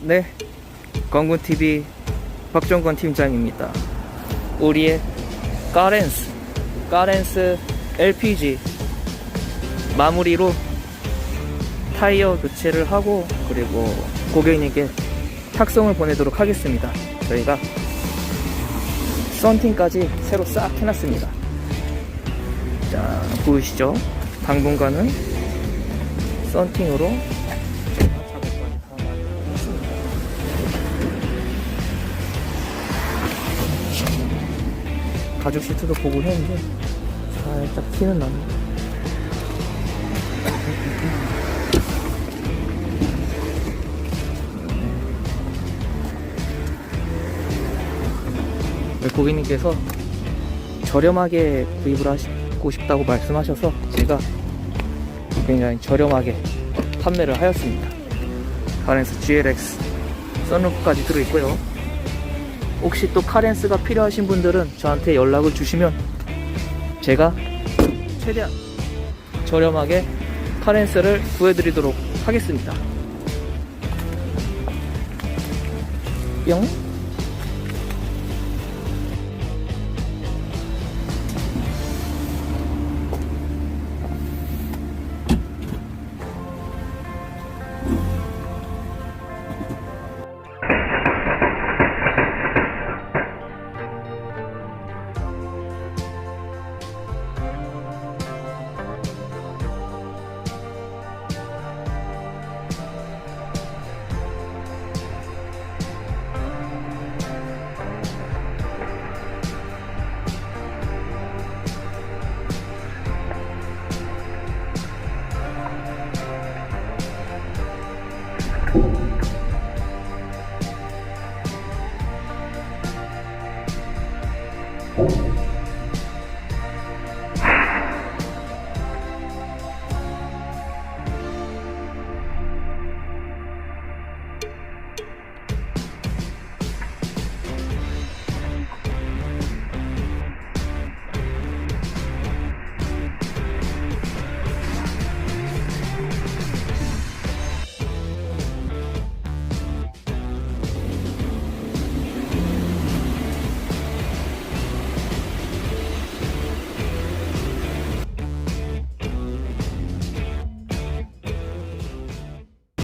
네, 건군 TV 박정건 팀장입니다. 우리의 까렌스, 까렌스 LPG 마무리로 타이어 교체를 하고 그리고 고객님께 탁송을 보내도록 하겠습니다. 저희가 썬팅까지 새로 싹 해놨습니다. 자, 보이시죠? 당분간은 썬팅으로 가죽 시트도 보고 했는데 살짝 티는 나는데 고객님께서 저렴하게 구입을 하시고 싶다고 말씀하셔서 제가 굉장히 저렴하게 판매를 하였습니다. 카렌스 GLX 썬루프까지 들어있고요. 혹시 또 카렌스가 필요하신 분들은 저한테 연락을 주시면 제가 최대한 저렴하게 카렌스를 구해드리도록 하겠습니다. 뿅.